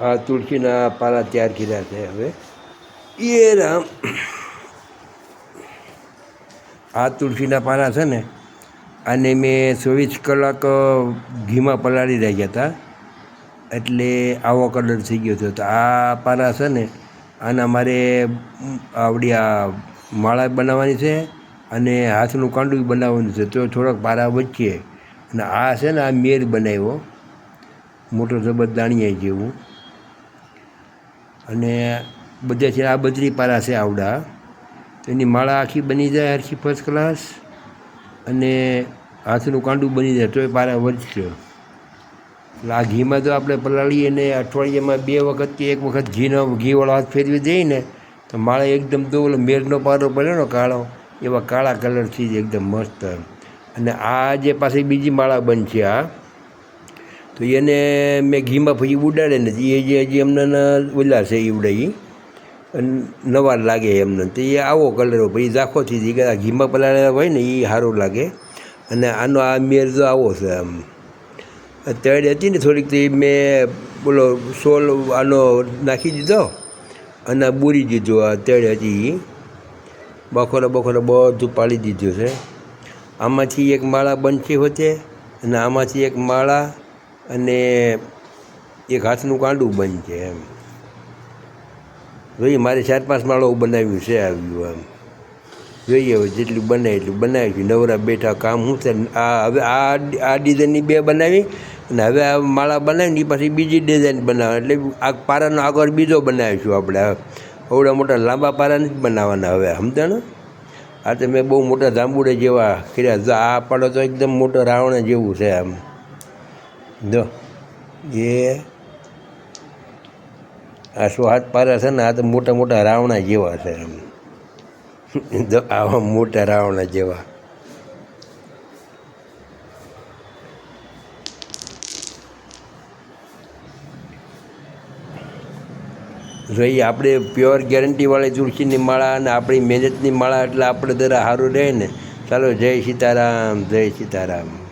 આ તુલસીના પાલા તૈયાર કર્યા છે હવે. એ રામ આ તુલસીના પાલા છે ને, આને મેં ચોવીસ કલાક ઘીમાં પલાળી રાખ્યા હતા. એટલે આવો કલર થઈ ગયો હતો તો આ પાલા છે ને, આના મારે આવડી આ માળા બનાવવાની છે અને હાથનું કાંડું બનાવવાનું છે. તો થોડોક પારા વચ્ચે. અને આ છે ને, આ મેર બનાવ્યો. મોટો જબર દાણિયા જેવું. અને બધા છે આ બદ્રી પારા છે આવડા. એની માળા આખી બની જાય આખી ફર્સ્ટ ક્લાસ અને હાથનું કાંડું બની જાય તોય પારા વધશે એટલે આ ઘીમાં તો આપણે પલાળીએ ને અઠવાડિયામાં બે વખત કે એક વખત ઘીનો ઘીવાળો હાથ ફેરવી દઈએ ને, તો માળા એકદમ તો ઓલો મેરનો પારો પડ્યો ને કાળો, એવા કાળા કલરથી જ એકદમ મસ્ત. અને આ જે પાછી બીજી માળા બનશે આ તો એને મેં ઘીમાં પછી ઉડાડે નથી એ જે હજી એમને ઓલા છે એ ઉડાઈ. નવા લાગે એમને. તો એ આવો કલર, પછી ઝાખોથી જાય ઘીમાં પલાળેલા હોય ને એ સારું લાગે. અને આનો આ મેર તો આવો છે આમ. તળ હતી ને થોડીક તો મેં બોલો સોલ આનો નાખી દીધો અને બૂરી દીધો આ તળ હતી બખોરે બખોરે બધું પાડી દીધું છે. આમાંથી એક માળા બનશે હોતે અને આમાંથી એક માળા અને એક હાથનું કાંડું બનશે એમ. જોઈએ મારે ચાર પાંચ માળો બનાવ્યું છે આવ્યું એમ. જોઈએ હવે જેટલું બને એટલું બનાવ્યું નવરા બેઠા કામ શું છે? આ હવે આ આ ડિઝાઇનની બે બનાવી અને હવે આ માળા બનાવીને એ પછી બીજી ડિઝાઇન બનાવે એટલે આ પારાનો આગળ બીજો બનાવીશું આપણે. અવડા મોટા લાંબા પારાને જ બનાવવાના હવે, સમજાણ? આ તો મેં બહુ મોટા જાંબુડે જેવા કર્યા. આ પાડો તો એકદમ મોટો રાવણ જેવું છે આમ જો, એ આ સ્વાદ પારા છે ને, આ તો મોટા મોટા રાવણા જેવા છે એમ. જો, આવા મોટા રાવણા જેવા. રહી આપણે પ્યોર ગેરંટીવાળી તુલસીની માળા અને આપણી મહેનતની માળા એટલે આપણે જરા સારું રહે ને. ચાલો, જય સીતારામ જય સીતારામ.